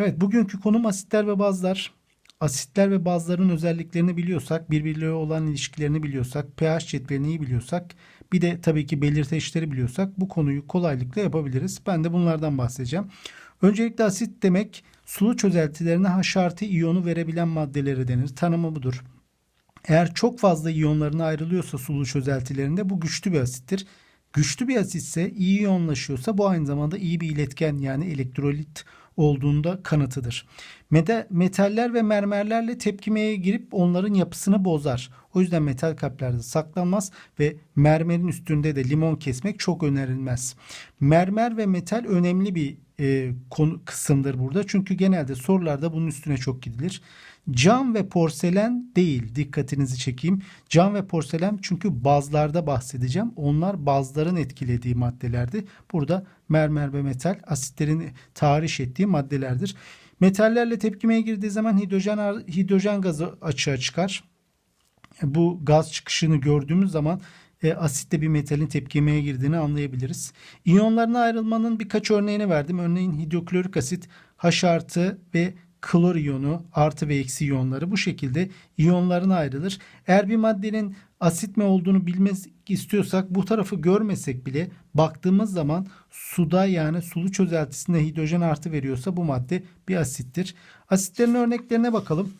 Evet, bugünkü konum asitler ve bazlar. Asitler ve bazların özelliklerini biliyorsak, birbirleriyle olan ilişkilerini biliyorsak, pH cetvelini biliyorsak, bir de tabii ki belirteçleri biliyorsak bu konuyu kolaylıkla yapabiliriz. Ben de bunlardan bahsedeceğim. Öncelikle asit demek sulu çözeltilerine H artı iyonu verebilen maddelere denir. Tanımı budur. Eğer çok fazla iyonlarına ayrılıyorsa sulu çözeltilerinde bu güçlü bir asittir. Güçlü bir asitse iyi iyonlaşıyorsa bu aynı zamanda iyi bir iletken yani elektrolit olduğunda kanıtıdır. Meta- metaller ve mermerlerle tepkimeye girip onların yapısını bozar. O yüzden metal kaplerde saklanmaz ve mermerin üstünde de limon kesmek çok önerilmez. Mermer ve metal önemli bir e, konu kısımdır burada. Çünkü genelde sorularda bunun üstüne çok gidilir. Cam ve porselen değil. Dikkatinizi çekeyim. Cam ve porselen çünkü bazlarda bahsedeceğim. Onlar bazların etkilediği maddelerdi. Burada mermer ve metal asitlerin tahriş ettiği maddelerdir. Metallerle tepkimeye girdiği zaman hidrojen hidrojen gazı açığa çıkar. Bu gaz çıkışını gördüğümüz zaman e, asitle bir metalin tepkimeye girdiğini anlayabiliriz. İyonlarına ayrılmanın birkaç örneğini verdim. Örneğin hidroklorik asit H artı ve klor iyonu artı ve eksi iyonları bu şekilde iyonlarına ayrılır. Eğer bir maddenin asit mi olduğunu bilmek istiyorsak bu tarafı görmesek bile baktığımız zaman suda yani sulu çözeltisinde hidrojen artı veriyorsa bu madde bir asittir. Asitlerin örneklerine bakalım.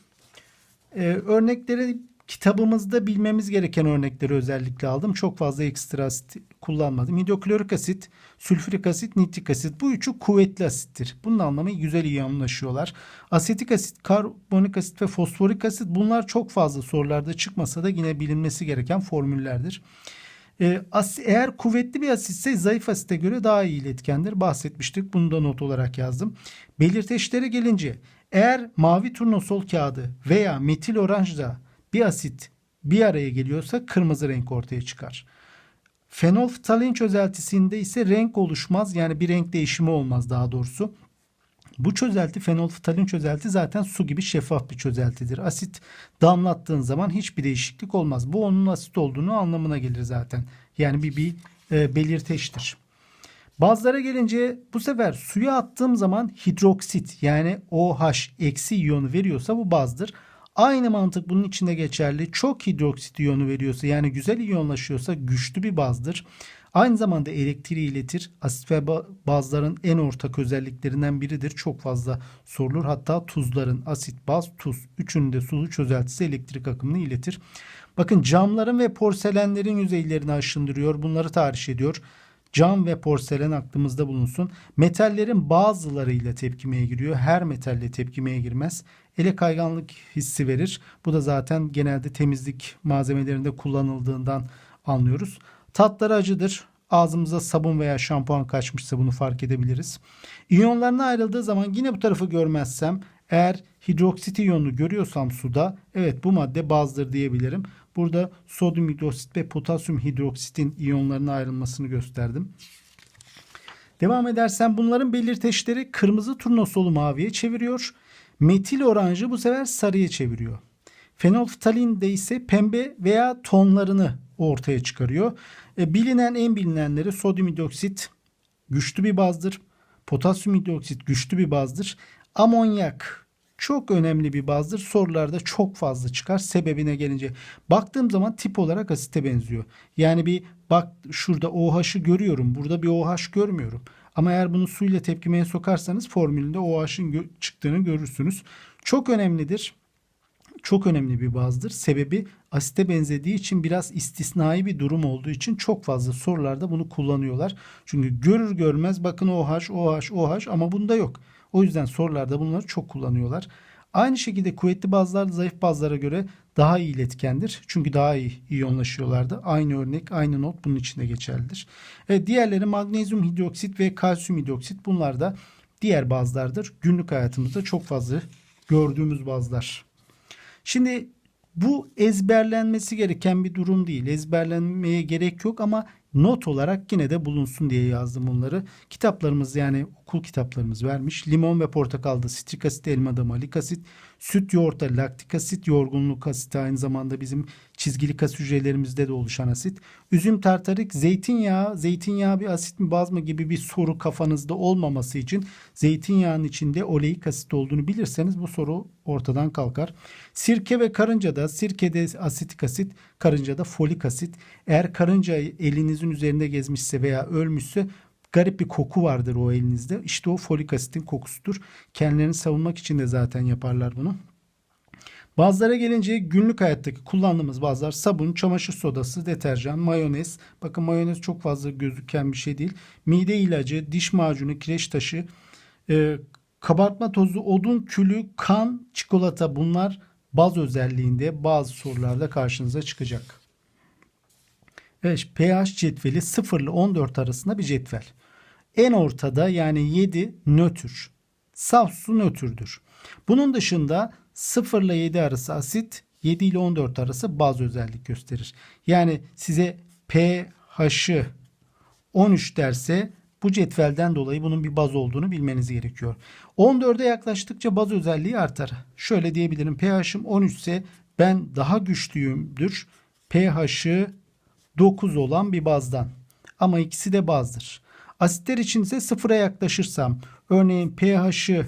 Ee, örnekleri kitabımızda bilmemiz gereken örnekleri özellikle aldım. Çok fazla ekstra asit kullanmadım. Hidroklorik asit, sülfürik asit, nitrik asit. Bu üçü kuvvetli asittir. Bunun anlamı güzel iyonlaşıyorlar. Asetik asit, karbonik asit ve fosforik asit bunlar çok fazla sorularda çıkmasa da yine bilinmesi gereken formüllerdir. Ee, eğer kuvvetli bir asitse zayıf asite göre daha iyi iletkendir. Bahsetmiştik. Bunu da not olarak yazdım. Belirteçlere gelince eğer mavi turnusol kağıdı veya metil oranjda bir asit bir araya geliyorsa kırmızı renk ortaya çıkar. Fenolftalin çözeltisinde ise renk oluşmaz yani bir renk değişimi olmaz daha doğrusu. Bu çözelti fenolftalin çözelti zaten su gibi şeffaf bir çözeltidir. Asit damlattığın zaman hiçbir değişiklik olmaz. Bu onun asit olduğunu anlamına gelir zaten. Yani bir, bir e, belirteçtir. Bazılara gelince bu sefer suya attığım zaman hidroksit yani OH eksi iyonu veriyorsa bu bazdır. Aynı mantık bunun içinde geçerli. Çok hidroksit iyonu veriyorsa yani güzel iyonlaşıyorsa güçlü bir bazdır. Aynı zamanda elektriği iletir. Asit ve ba- bazların en ortak özelliklerinden biridir. Çok fazla sorulur. Hatta tuzların asit, baz, tuz üçünün de sulu çözeltisi elektrik akımını iletir. Bakın camların ve porselenlerin yüzeylerini aşındırıyor. Bunları tahriş ediyor. Cam ve porselen aklımızda bulunsun. Metallerin bazılarıyla tepkimeye giriyor. Her metalle tepkimeye girmez. Ele kayganlık hissi verir. Bu da zaten genelde temizlik malzemelerinde kullanıldığından anlıyoruz. Tatları acıdır. Ağzımıza sabun veya şampuan kaçmışsa bunu fark edebiliriz. İyonlarına ayrıldığı zaman yine bu tarafı görmezsem eğer hidroksit iyonunu görüyorsam suda evet bu madde bazdır diyebilirim. Burada sodyum hidroksit ve potasyum hidroksitin iyonlarına ayrılmasını gösterdim. Devam edersem bunların belirteçleri kırmızı turnusolu maviye çeviriyor. Metil oranjı bu sefer sarıya çeviriyor. Fenolftalin de ise pembe veya tonlarını ortaya çıkarıyor. E, bilinen en bilinenleri sodyum hidroksit güçlü bir bazdır. Potasyum hidroksit güçlü bir bazdır. Amonyak çok önemli bir bazdır. Sorularda çok fazla çıkar. Sebebine gelince baktığım zaman tip olarak asite benziyor. Yani bir bak şurada OH'ı görüyorum. Burada bir OH görmüyorum. Ama eğer bunu suyla tepkimeye sokarsanız formülünde OH'ın çıktığını görürsünüz. Çok önemlidir çok önemli bir bazdır. Sebebi asite benzediği için biraz istisnai bir durum olduğu için çok fazla sorularda bunu kullanıyorlar. Çünkü görür görmez bakın OH, OH, OH ama bunda yok. O yüzden sorularda bunları çok kullanıyorlar. Aynı şekilde kuvvetli bazlar zayıf bazlara göre daha iyi iletkendir. Çünkü daha iyi iyonlaşıyorlardı. Aynı örnek, aynı not bunun içinde geçerlidir. Evet, diğerleri magnezyum hidroksit ve kalsiyum hidroksit bunlar da diğer bazlardır. Günlük hayatımızda çok fazla gördüğümüz bazlar. Şimdi bu ezberlenmesi gereken bir durum değil. Ezberlenmeye gerek yok ama not olarak yine de bulunsun diye yazdım bunları. Kitaplarımız yani okul kitaplarımız vermiş. Limon ve portakalda sitrik asit, elmada malik asit, süt yoğurtta laktik asit, yorgunluk asiti aynı zamanda bizim çizgili kas hücrelerimizde de oluşan asit. Üzüm tartarik, zeytinyağı, zeytinyağı bir asit mi baz mı gibi bir soru kafanızda olmaması için zeytinyağının içinde oleik asit olduğunu bilirseniz bu soru ortadan kalkar. Sirke ve karıncada sirkede asitik asit, karıncada folik asit. Eğer karınca elinizin üzerinde gezmişse veya ölmüşse garip bir koku vardır o elinizde. İşte o folik asitin kokusudur. Kendilerini savunmak için de zaten yaparlar bunu. Bazılara gelince günlük hayattaki kullandığımız bazılar sabun, çamaşır sodası, deterjan, mayonez. Bakın mayonez çok fazla gözüken bir şey değil. Mide ilacı, diş macunu, kireç taşı, e, kabartma tozu, odun külü, kan, çikolata bunlar baz özelliğinde bazı sorularda karşınıza çıkacak. Evet, pH cetveli 0 ile 14 arasında bir cetvel. En ortada yani 7 nötr. Saf su nötrdür. Bunun dışında 0 ile 7 arası asit, 7 ile 14 arası baz özellik gösterir. Yani size pH'ı 13 derse bu cetvelden dolayı bunun bir baz olduğunu bilmeniz gerekiyor. 14'e yaklaştıkça baz özelliği artar. Şöyle diyebilirim. pH'ım 13 ise ben daha güçlüyümdür. pH'ı 9 olan bir bazdan. Ama ikisi de bazdır. Asitler için ise sıfıra yaklaşırsam örneğin pH'ı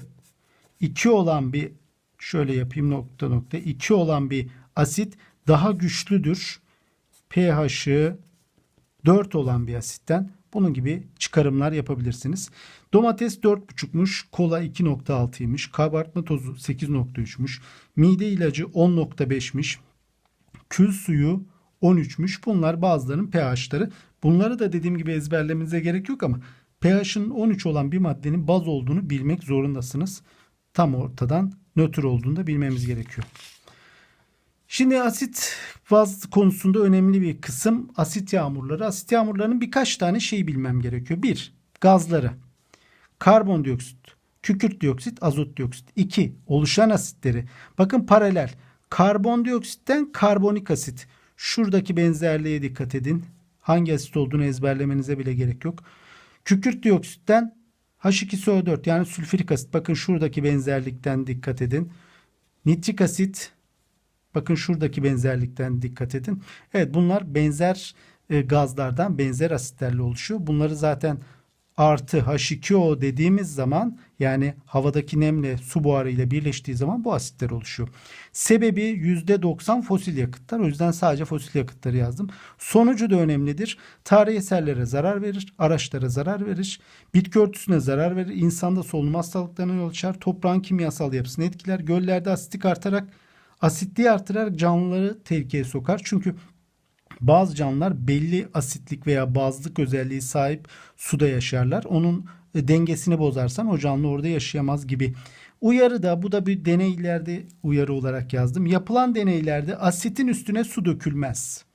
2 olan bir şöyle yapayım nokta nokta 2 olan bir asit daha güçlüdür. pH'ı 4 olan bir asitten bunun gibi çıkarımlar yapabilirsiniz. Domates 4,5'muş, kola 2,6'ymış, kabartma tozu 8,3'müş, mide ilacı 10,5'miş, kül suyu 13'müş. Bunlar bazılarının pH'ları. Bunları da dediğim gibi ezberlemenize gerek yok ama pH'ın 13 olan bir maddenin baz olduğunu bilmek zorundasınız. Tam ortadan nötr olduğunu da bilmemiz gerekiyor. Şimdi asit baz konusunda önemli bir kısım asit yağmurları. Asit yağmurlarının birkaç tane şey bilmem gerekiyor. Bir, gazları. Karbondioksit, kükürt dioksit, azot dioksit. İki, oluşan asitleri. Bakın paralel. Karbondioksitten karbonik asit. Şuradaki benzerliğe dikkat edin. Hangi asit olduğunu ezberlemenize bile gerek yok. Kükürt dioksitten H2SO4 yani sülfürik asit. Bakın şuradaki benzerlikten dikkat edin. Nitrik asit bakın şuradaki benzerlikten dikkat edin. Evet bunlar benzer e, gazlardan benzer asitlerle oluşuyor. Bunları zaten artı H2O dediğimiz zaman yani havadaki nemle su buharı ile birleştiği zaman bu asitler oluşuyor. Sebebi %90 fosil yakıtlar. O yüzden sadece fosil yakıtları yazdım. Sonucu da önemlidir. Tarihi eserlere zarar verir, araçlara zarar verir, bitki örtüsüne zarar verir, insanda solunum hastalıklarına yol açar, toprağın kimyasal yapısını etkiler, göllerde asitlik artarak asitliği artırarak canlıları tehlikeye sokar. Çünkü bazı canlılar belli asitlik veya bazlık özelliği sahip suda yaşarlar. Onun e, dengesini bozarsan o canlı orada yaşayamaz gibi. Uyarı da bu da bir deneylerde uyarı olarak yazdım. Yapılan deneylerde asitin üstüne su dökülmez.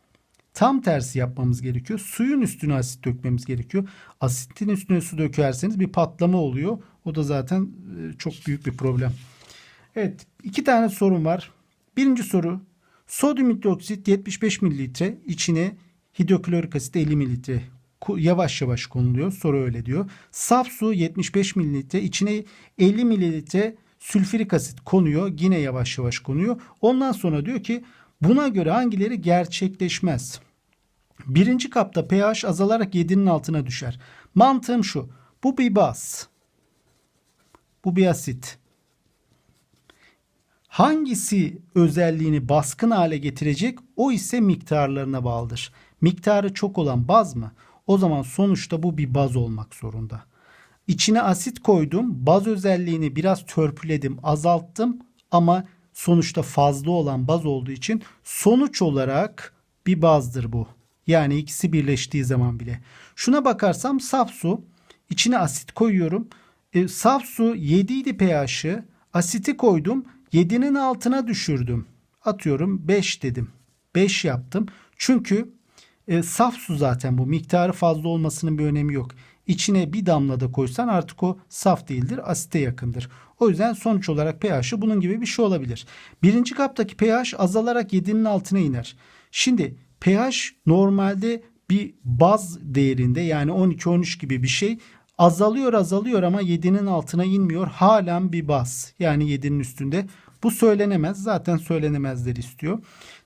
Tam tersi yapmamız gerekiyor. Suyun üstüne asit dökmemiz gerekiyor. Asitin üstüne su dökerseniz bir patlama oluyor. O da zaten e, çok büyük bir problem. Evet iki tane sorun var. Birinci soru Sodyum hidroksit 75 mililitre içine hidroklorik asit 50 mililitre yavaş yavaş konuluyor. Soru öyle diyor. Saf su 75 mililitre içine 50 mililitre sülfürik asit konuyor. Yine yavaş yavaş konuyor. Ondan sonra diyor ki buna göre hangileri gerçekleşmez? Birinci kapta pH azalarak 7'nin altına düşer. Mantığım şu. Bu bir baz. Bu bir asit. Hangisi özelliğini baskın hale getirecek o ise miktarlarına bağlıdır. Miktarı çok olan baz mı? O zaman sonuçta bu bir baz olmak zorunda. İçine asit koydum. Baz özelliğini biraz törpüledim, azalttım ama sonuçta fazla olan baz olduğu için sonuç olarak bir bazdır bu. Yani ikisi birleştiği zaman bile. Şuna bakarsam saf su. içine asit koyuyorum. E, saf su 7 idi pH'ı. Asiti koydum. 7'nin altına düşürdüm. Atıyorum 5 dedim. 5 yaptım. Çünkü e, saf su zaten bu. Miktarı fazla olmasının bir önemi yok. İçine bir damla da koysan artık o saf değildir. Asite yakındır. O yüzden sonuç olarak pH'ı bunun gibi bir şey olabilir. Birinci kaptaki pH azalarak 7'nin altına iner. Şimdi pH normalde bir baz değerinde yani 12-13 gibi bir şey azalıyor azalıyor ama 7'nin altına inmiyor. Halen bir baz yani 7'nin üstünde. Bu söylenemez. Zaten söylenemezleri istiyor.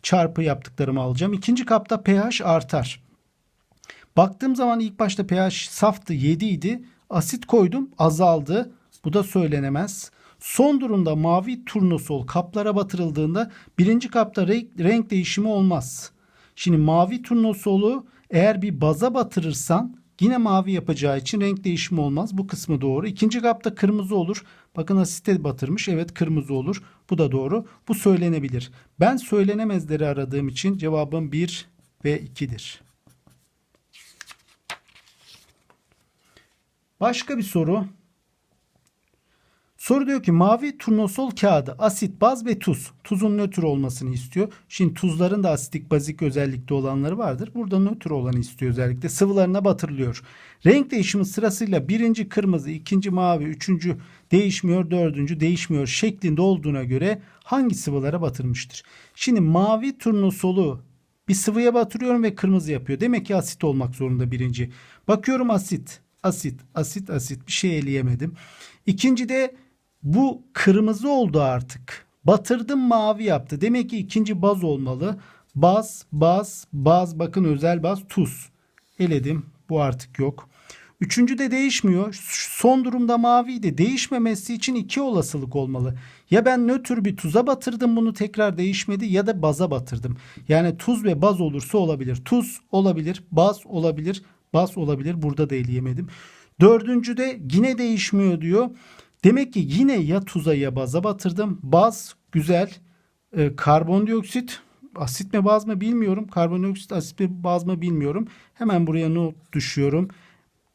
Çarpı yaptıklarımı alacağım. İkinci kapta pH artar. Baktığım zaman ilk başta pH saftı 7 idi. Asit koydum azaldı. Bu da söylenemez. Son durumda mavi turnusol kaplara batırıldığında birinci kapta renk, renk değişimi olmaz. Şimdi mavi turnusolu eğer bir baza batırırsan yine mavi yapacağı için renk değişimi olmaz. Bu kısmı doğru. İkinci kapta kırmızı olur. Bakın asite batırmış. Evet kırmızı olur. Bu da doğru. Bu söylenebilir. Ben söylenemezleri aradığım için cevabım 1 ve 2'dir. Başka bir soru. Soru diyor ki mavi turnusol kağıdı asit, baz ve tuz. Tuzun nötr olmasını istiyor. Şimdi tuzların da asitik bazik özellikte olanları vardır. Burada nötr olanı istiyor özellikle. Sıvılarına batırılıyor. Renk değişimi sırasıyla birinci kırmızı, ikinci mavi, üçüncü değişmiyor, dördüncü değişmiyor şeklinde olduğuna göre hangi sıvılara batırmıştır? Şimdi mavi turnusolu bir sıvıya batırıyorum ve kırmızı yapıyor. Demek ki asit olmak zorunda birinci. Bakıyorum asit, asit, asit, asit bir şey eleyemedim. İkinci de bu kırmızı oldu artık. Batırdım mavi yaptı. Demek ki ikinci baz olmalı. Baz, baz, baz. Bakın özel baz tuz. Eledim. Bu artık yok. Üçüncü de değişmiyor. Son durumda maviydi. Değişmemesi için iki olasılık olmalı. Ya ben nötr bir tuza batırdım bunu tekrar değişmedi ya da baza batırdım. Yani tuz ve baz olursa olabilir. Tuz olabilir, baz olabilir, baz olabilir. Burada da eleyemedim. Dördüncü de yine değişmiyor diyor. Demek ki yine ya tuza ya baza batırdım. Baz güzel. E, karbondioksit asit mi baz mı bilmiyorum. Karbondioksit asit mi baz mı bilmiyorum. Hemen buraya not düşüyorum.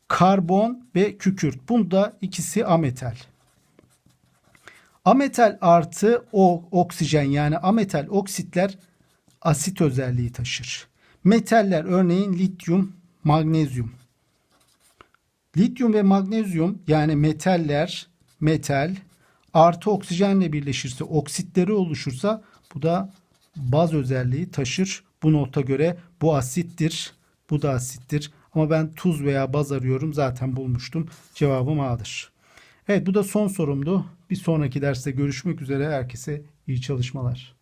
Karbon ve kükürt. Bunda ikisi ametal. Ametal artı o oksijen yani ametal oksitler asit özelliği taşır. Metaller örneğin lityum, magnezyum. Lityum ve magnezyum yani metaller metal artı oksijenle birleşirse oksitleri oluşursa bu da baz özelliği taşır. Bu nota göre bu asittir. Bu da asittir. Ama ben tuz veya baz arıyorum. Zaten bulmuştum. Cevabım A'dır. Evet bu da son sorumdu. Bir sonraki derste görüşmek üzere. Herkese iyi çalışmalar.